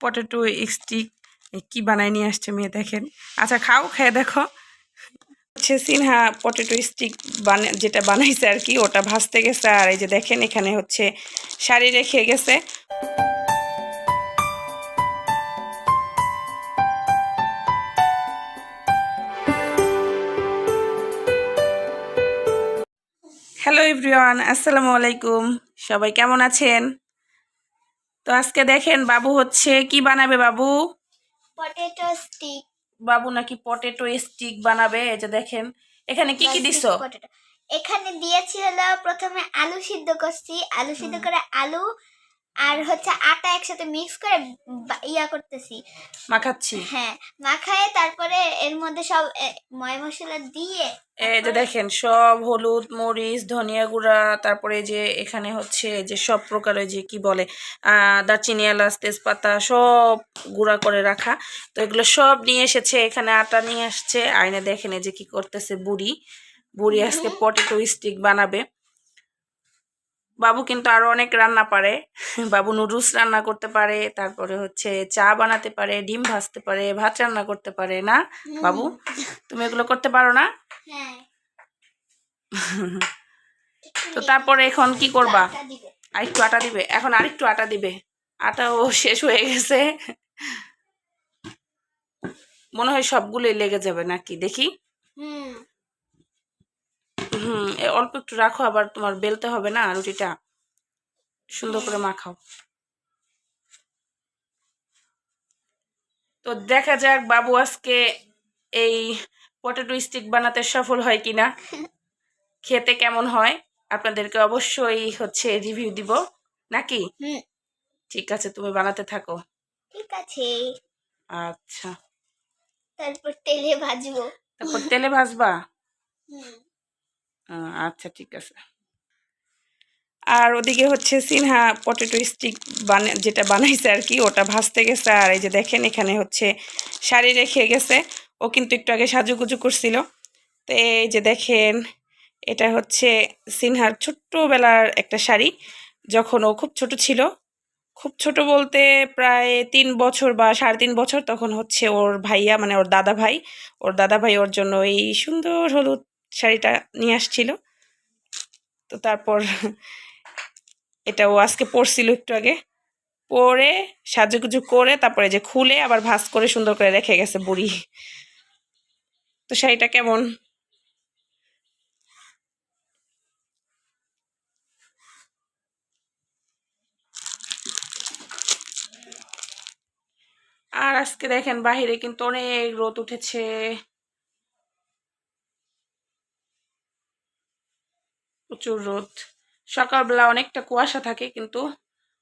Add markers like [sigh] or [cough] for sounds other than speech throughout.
Potato stick কি বানায় নিয়ে আসছে মেয়ে দেখেন। আচ্ছা খাও, খেয়ে দেখো। হচ্ছে সিনহা পটেটো স্টিক বানা, যেটা বানাইছে আর কি, ওটা ভাজতে গেছে। আর এই যে দেখেন, এখানে হচ্ছে শাড়ি রেখে গেছে। হ্যালো এভরিওয়ান, আসসালামু আলাইকুম। সবাই কেমন আছেন? তো আজকে দেখেন বাবু হচ্ছে কি বানাবে বাবু? পটেটো স্টিক বাবু নাকি পটেটো স্টিক বানাবে এই যে দেখেন। এখানে কি কি দিছো? পটেটো এখানে দিয়েছি হলো প্রথমে আলু সিদ্ধ করছি। আলু সিদ্ধ করে আলু আর হচ্ছে আটা একসাথে মিক্স করে ইয়া করতেছি। মাখাচ্ছি। হ্যাঁ মাখায়ে তারপরে এর মধ্যে সব ময় মশলা দিয়ে এই যে দেখেন সব হলুদ মরিচ ধনিয়া গুঁড়া তারপরে যে এখানে হচ্ছে যে সব প্রকারের যে কি বলে দারচিনি এলাচ তেজপাতা সব গুঁড়া করে রাখা। তো এগুলো সব নিয়ে এসেছে এখানে আটা নিয়ে আসছে। আয়না দেখেন এই যে কি করতেছে বুড়ি। বুড়ি আজকে পটেটো স্টিক বানাবে। বাবু কিন্তু আরও অনেক রান্না পারে। বাবু নুডলস রান্না করতে পারে তারপরে হচ্ছে চা বানাতে পারে ডিম ভাজতে পারে ভাত রান্না করতে পারে না? বাবু তুমি এগুলো করতে পারো না? হ্যাঁ। [laughs] তো তারপরে এখন কি করবা। আরেকটু আটা দিবে। এখন আরেকটু আটা দিবে। আটাও শেষ হয়ে গেছে। মনে হয় সবগুলোই লেগে যাবে নাকি? দেখি। হুম। অল্প একটু রাখো আবার তোমার বেলতে হবে না রুটিটা। সুন্দর করে মাখাও। তো দেখা যাক বাবু আজকে এই পটেটো স্টিক বানাতে সফল হয় কিনা। [laughs] খেতে কেমন হয় আপনাদেরকে অবশ্যই হচ্ছে রিভিউ দিব নাকি? ঠিক আছে তুমি বানাতে থাকো। ঠিক আছে। আচ্ছা। তারপর তেলে ভাজবো। তারপর তেলে ভাজবা? হুম। আচ্ছা ঠিক আছে। আর ওদিকে হচ্ছে সিনহা পটেটো স্টিক বানা, যেটা বানাইছে আর কি ওটা ভাজতে গেছে। আর এই যে দেখেন, এখানে হচ্ছে শাড়ি রেখে গেছে। ও কিন্তু একটু আগে সাজুগুজু করছিল। তো এই যে দেখেন, এটা হচ্ছে সিনহার ছোট্টবেলার একটা শাড়ি। যখন ও খুব ছোট ছিল, খুব ছোট বলতে প্রায় তিন বছর বা সাড়ে তিন বছর, তখন হচ্ছে ওর ভাইয়া মানে ওর দাদা ভাই ওর দাদা ভাই ওর জন্য এই সুন্দর হলুদ শাড়িটা নিয়ে আসছিল। তো তারপর এটা ও আজকে পরছিল একটু আগে। পরে সাজুগুজু করে তারপরে যে খুলে আবার ভাঁজ করে সুন্দর করে রেখে গেছে বুড়ি। তো শাড়িটা কেমন? আর আজকে দেখেন বাহিরে কিন্তু অনেক রোদ উঠেছে। প্রচুর রোদ। সকালবেলা অনেকটা কুয়াশা থাকে, কিন্তু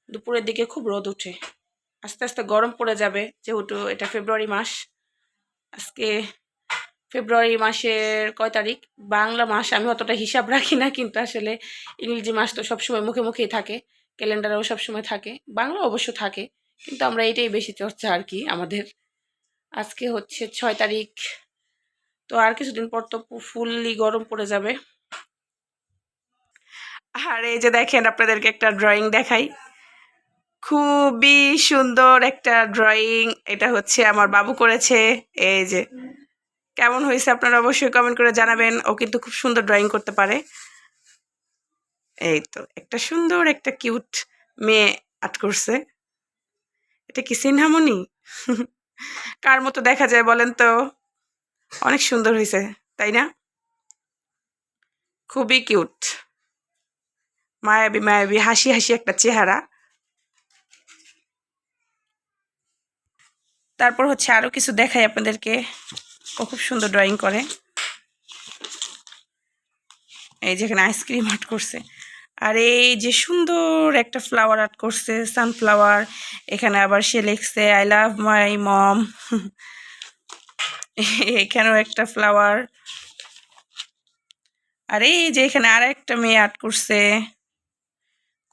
দুপুরের দিকে খুব রোদ ওঠে। আস্তে আস্তে গরম পড়ে যাবে, যেহেতু এটা ফেব্রুয়ারি মাস। আজকে ফেব্রুয়ারি মাসের কয় তারিখ? বাংলা মাস, আমি অতটা হিসাব রাখি না, কিন্তু আসলে ইংরেজি মাস তো সবসময় মুখে মুখেই থাকে, ক্যালেন্ডারেও সবসময় থাকে বাংলা অবশ্য থাকে, কিন্তু আমরা এটাই বেশি চর্চা আর কি আমাদের। আজকে হচ্ছে ছয় তারিখ, তো আর কিছুদিন পর তো ফুললি গরম পড়ে যাবে। আর এই যে দেখেন, আপনাদেরকে একটা ড্রয়িং দেখাই। খুবই সুন্দর একটা ড্রয়িং এটা হচ্ছে আমার বাবু করেছে। এই যে, কেমন হয়েছে আপনারা অবশ্যই কমেন্ট করে জানাবেন। ও কিন্তু খুব সুন্দর ড্রয়িং করতে পারে। এই তো, একটা সুন্দর, একটা কিউট মেয়ে আর্ট করছে। এটা কি সিনহামনি [laughs] কার মতো দেখা যায় বলেন তো? অনেক সুন্দর হয়েছে, তাই না? খুবই কিউট মায়াবী মায়াবী, হাসি হাসি একটা চেহারা। তারপর হচ্ছে আরও কিছু দেখাই আপনাদেরকে। খুব সুন্দর ড্রয়িং করে। এই যেখানে আইসক্রিম আর্ট করছে। আর এই যে সুন্দর একটা ফ্লাওয়ার আর্ট করছে সানফ্লাওয়ার এখানে আবার সে লিখছে আই লাভ মাই মম এখানেও একটা ফ্লাওয়ার আর এই যে এখানে আর একটা মেয়ে আর্ট করছে।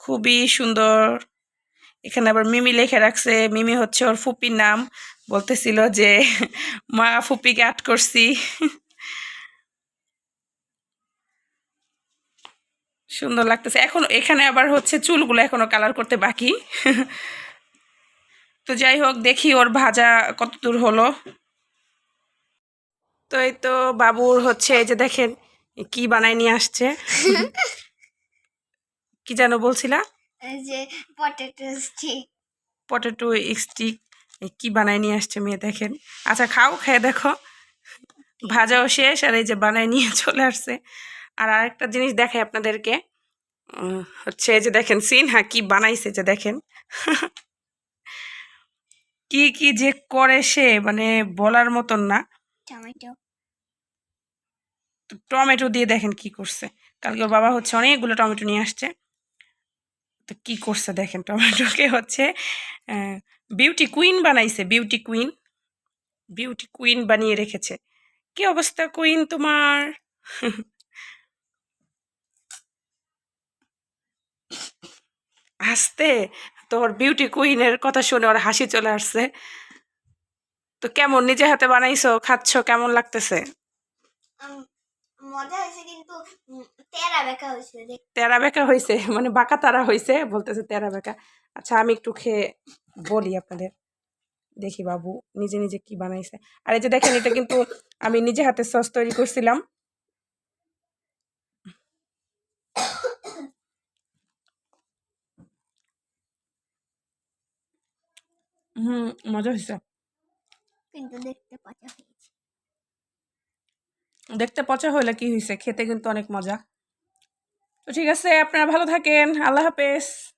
খুবই সুন্দর। এখানে আবার মিমি লেখে রাখছে, মিমি হচ্ছে ওর ফুপির নাম। বলতেছিল যে, [laughs] মা, ফুপিকে আর্ট করছি। [laughs] সুন্দর লাগতেছে। এখন এখানে আবার হচ্ছে চুলগুলো এখনও কালার করতে বাকি। [laughs] তো যাই হোক, দেখি ওর ভাজা কত দূর হলো। তো এই তো বাবুর হচ্ছে এই যে দেখেন, কি বানায় নিয়ে আসছে। কি যেন বলছিলা? যে পটেটো স্টিক পটেটো স্টিক কি বানায় নিয়ে আসছে মেয়ে দেখেন। আচ্ছা খাও খেয়ে দেখো। ভাজাও শেষ আর এই যে বানায় নিয়ে [laughs] চলে আসছে। আর আরেকটা জিনিস দেখাই আপনাদেরকে। হচ্ছে এই যে দেখেন সিন হ্যাঁ কি বানাইছে যে দেখেন। [laughs] কি কি যে করে সে মানে বলার মতন না। টমেটো তো টমেটো দিয়ে দেখেন কি করছে। কালকে ওর বাবা হচ্ছে অনেকগুলো টমেটো নিয়ে আসছে। তো কি করছে দেখেন টমেটোকে হচ্ছে বিউটি কুইন বানাইছে বিউটি কুইন বিউটি কুইন বানিয়ে রেখেছে। কি অবস্থা কুইন তোমার? হাসতে তোর বিউটি কুইনের কথা শুনে ওর হাসি চলে আসছে। তো কেমন, নিজে হাতে বানাইছো, খাচ্ছ, কেমন লাগতেছে? মজা হয়েছে কিন্তু তেরা বেকা হয়েছে তেরা বেকা হয়েছে মানে বাঁকা তারা হয়েছে বলতেছে তেরা বেকা আচ্ছা আমি একটু খেয়ে বলি আপনাদের। দেখি বাবু নিজে নিজে কি বানাইছে। আর এই যে দেখেন এটা কিন্তু আমি নিজে হাতে সস তৈরি করছিলাম। হুম মজা হয়েছে। কিন্তু দেখতে পচা হয়েছে দেখতে পচা হলে কি হয়েছে খেতে কিন্তু অনেক মজা। তো ঠিক আছে, আপনারা ভালো থাকেন। আল্লাহ হাফেজ।